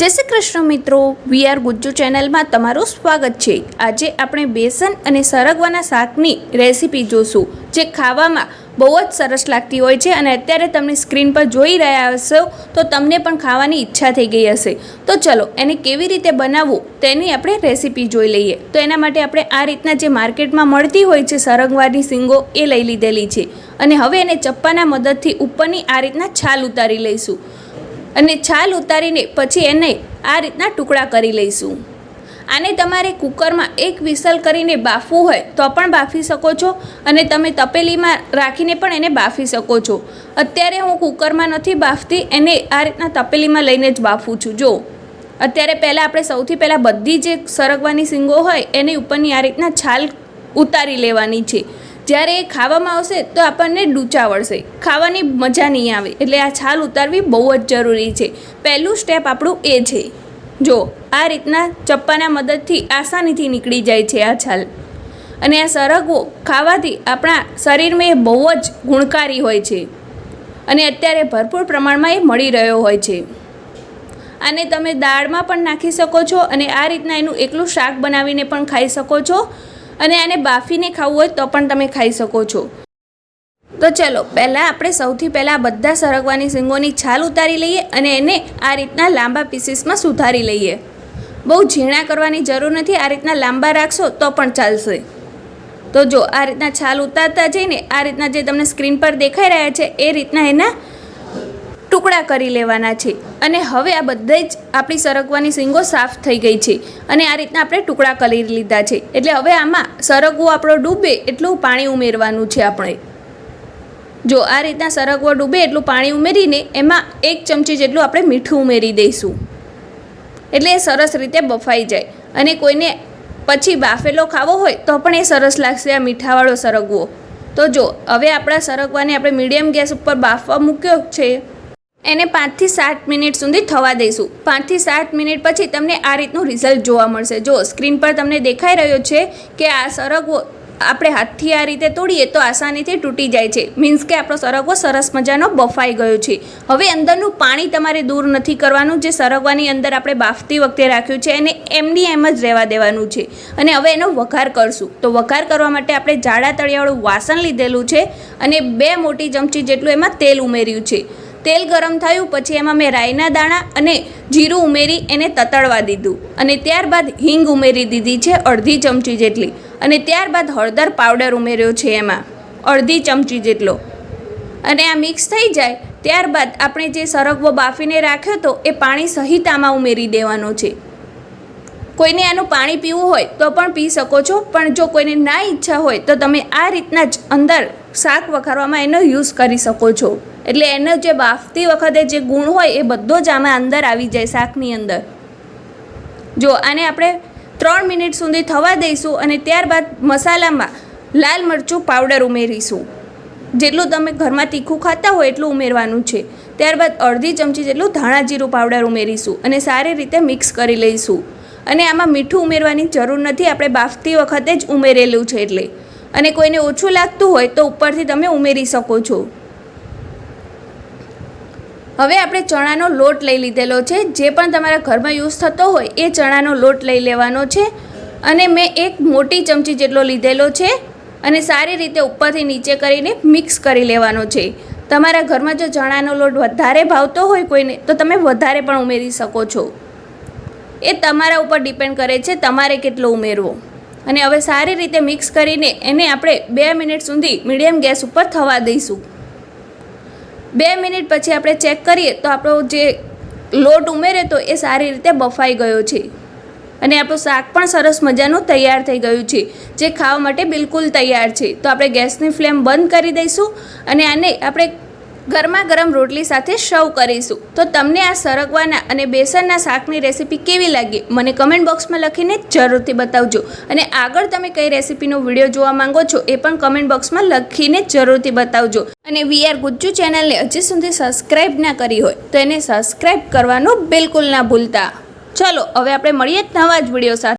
જય શ્રી કૃષ્ણ મિત્રો we are Gujju ચેનલમાં તમારું સ્વાગત છે. આજે આપણે બેસન અને સરગવાના શાકની રેસીપી જોશું, જે ખાવામાં બહુ જ સરસ લાગતી હોય છે અને અત્યારે તમને સ્ક્રીન પર જોઈ રહ્યા હશો, તો તમને પણ ખાવાની ઈચ્છા થઈ ગઈ હશે. તો ચલો, એને કેવી રીતે બનાવવું તેની આપણે રેસીપી જોઈ લઈએ. તો એના માટે આપણે આ રીતના જે માર્કેટમાં મળતી હોય છે સરગવાની સિંગો, એ લઈ લીધેલી છે. અને હવે એને ચપ્પાના મદદથી ઉપરની આ રીતના છાલ ઉતારી લઈશું. અને છાલ ઉતારીને પછી એને આ રીતના ટુકડા કરી લઈશું. આને તમારે કુકરમાં એક વિસલ કરીને બાફવું હોય તો પણ બાફી શકો છો અને તમે તપેલીમાં રાખીને પણ એને બાફી શકો છો. અત્યારે હું કુકરમાં નથી બાફતી, એને આ રીતના તપેલીમાં લઈને જ બાફું છું. જો, અત્યારે પહેલાં આપણે સૌથી પહેલાં બધી જે સરગવાની સિંગો હોય, એની ઉપરની આ રીતના છાલ ઉતારી લેવાની છે. જ્યારે એ ખાવામાં આવશે તો આપણને ડૂચા વળશે. ખાવાની મજા નહીં આવે. એટલે આ છાલ ઉતારવી બહુ જ જરૂરી છે. પહેલું સ્ટેપ આપણું એ છે. જો, આ રીતના ચપ્પાના મદદથી આસાનીથી નીકળી જાય છે આ છાલ. અને આ સરગવો ખાવાથી આપણા શરીરમાં એ બહુ જ ગુણકારી હોય છે. અને અત્યારે ભરપૂર પ્રમાણમાં એ મળી રહ્યો હોય છે. આને તમે દાળમાં પણ નાખી શકો છો અને આ રીતના એનું એકલું શાક બનાવીને પણ ખાઈ શકો છો. અને આને બાફીને ખાવું હોય તો પણ તમે ખાઈ શકો છો. તો ચલો, પહેલાં આપણે સૌથી પહેલાં બધા સરગવાની સિંગોની છાલ ઉતારી લઈએ અને એને આ રીતના લાંબા પીસીસમાં સુધારી લઈએ. બહુ ઝીણા કરવાની જરૂર નથી, આ રીતના લાંબા રાખશો તો પણ ચાલશે. તો જો આ રીતના છાલ ઉતારતા જઈને આ રીતના જે તમને સ્ક્રીન પર દેખાઈ રહ્યા છે, એ રીતના એના ટુકડા કરી લેવાના છે. અને હવે આ બધા જ આપણી સરગવાની સિંગો સાફ થઈ ગઈ છે અને આ રીતના આપણે ટુકડા કરી લીધા છે. એટલે હવે આમાં સરગવો આપણો ડૂબે એટલું પાણી ઉમેરવાનું છે આપણે. જો આ રીતના સરગવો ડૂબે એટલું પાણી ઉમેરીને એમાં એક ચમચી જેટલું આપણે મીઠું ઉમેરી દઈશું. એટલે એ સરસ રીતે બફાઈ જાય. અને કોઈને પછી બાફેલો ખાવો હોય તો પણ એ સરસ લાગશે આ મીઠાવાળો સરગવો. તો જો, હવે આપણા સરગવાને આપણે મીડિયમ ગેસ ઉપર બાફવા મૂક્યો છે. એને પાંચથી સાત મિનિટ સુધી થવા દઈશું. પાંચથી સાત મિનિટ પછી તમને આ રીતનું રિઝલ્ટ જોવા મળશે. જો સ્ક્રીન પર તમને દેખાઈ રહ્યો છે કે આ સરગવો આપણે હાથથી આ રીતે તોડીએ તો આસાનીથી તૂટી જાય છે. મીન્સ કે આપણો સરગવો સરસ મજાનો બફાઈ ગયો છે. હવે અંદરનું પાણી તમારે દૂર નથી કરવાનું. જે સરગવાની અંદર આપણે બાફતી વખતે રાખ્યું છે એને એમની એમ જ રહેવા દેવાનું છે. અને હવે એનો વઘાર કરશું. તો વઘાર કરવા માટે આપણે જાડા તળિયાવાળું વાસણ લીધેલું છે અને બે મોટી ચમચી જેટલું એમાં તેલ ઉમેર્યું છે. તેલ ગરમ થયું, પછી એમાં મેં રાઈના દાણા અને જીરું ઉમેરી એને તતડવા દીધું. અને ત્યારબાદ હિંગ ઉમેરી દીધી છે અડધી ચમચી જેટલી. અને ત્યારબાદ હળદર પાવડર ઉમેર્યો છે એમાં, અડધી ચમચી જેટલો. અને આ મિક્સ થઈ જાય, ત્યારબાદ આપણે જે સરગવો બાફીને રાખ્યો હતો એ પાણી સહિત આમાં ઉમેરી દેવાનો છે. કોઈને આનું પાણી પીવું હોય તો પણ પી શકો છો, પણ જો કોઈને ના ઈચ્છા હોય તો તમે આ રીતના જ અંદર શાક વઘારવામાં એનો યુઝ કરી શકો છો. એટલે એનો જે બાફતી વખતે જે ગુણ હોય એ બધો જ આમાં અંદર આવી જાય શાકની અંદર. જો આને આપણે ત્રણ મિનિટ સુધી થવા દઈશું અને ત્યારબાદ મસાલામાં લાલ મરચું પાવડર ઉમેરીશું. જેટલું તમે ઘરમાં તીખું ખાતા હોય એટલું ઉમેરવાનું છે. ત્યારબાદ અડધી ચમચી જેટલું ધાણા જીરું પાવડર ઉમેરીશું અને સારી રીતે મિક્સ કરી લઈશું. અને આમાં મીઠું ઉમેરવાની જરૂર નથી, આપણે બાફતી વખતે જ ઉમેરેલું છે એટલે. અને કોઈને ઓછું લાગતું હોય તો ઉપરથી તમે ઉમેરી શકો છો. હવે આપણે ચણાનો લોટ લઈ લીધેલો છે. જે પણ તમારા ઘરમાં યુઝ થતો હોય એ ચણાનો લોટ લઈ લેવાનો છે. અને મેં એક મોટી ચમચી જેટલો લીધેલો છે અને સારી રીતે ઉપરથી નીચે કરીને મિક્સ કરી લેવાનો છે. તમારા ઘરમાં જો ચણાનો લોટ વધારે ભાવતો હોય કોઈને, તો તમે વધારે પણ ઉમેરી શકો છો. એ તમારા ઉપર ડિપેન્ડ કરે છે તમારે કેટલો ઉમેરવો. અને હવે સારી રીતે મિક્સ કરીને એને આપણે બે મિનિટ સુધી મીડિયમ ગેસ ઉપર થવા દઈશું. બે મિનિટ પછી આપણે ચેક કરીએ તો આપણો જે લોટ ઉમેરે તો એ સારી રીતે બફાઈ ગયો છે. અને આપણું શાક પણ સરસ મજાનું તૈયાર થઈ ગયું છે, જે ખાવા માટે બિલકુલ તૈયાર છે. તો આપણે ગેસની ફ્લેમ બંધ કરી દઈશું અને આને આપણે ગરમા ગરમ રોટલી સાથે સર્વ કરીશું. તો તમને આ સરગવાના અને બેસનના શાકની રેસીપી કેવી લાગી? મને કમેન્ટ બોક્સમાં લખીને જરૂરથી બતાવજો. અને આગળ તમે કઈ રેસીપીનો વીડિયો જોવા માંગો છો એ પણ કમેન્ટ બોક્સમાં લખીને જરૂરથી બતાવજો. અને વી આર ગુજ્જુ ચેનલને હજી સુધી સબસ્ક્રાઈબ ના કરી હોય, તો એને સબસ્ક્રાઈબ કરવાનું બિલકુલ ના ભૂલતા. ચલો, હવે આપણે મળીએ નવા જ વીડિયો સાથે.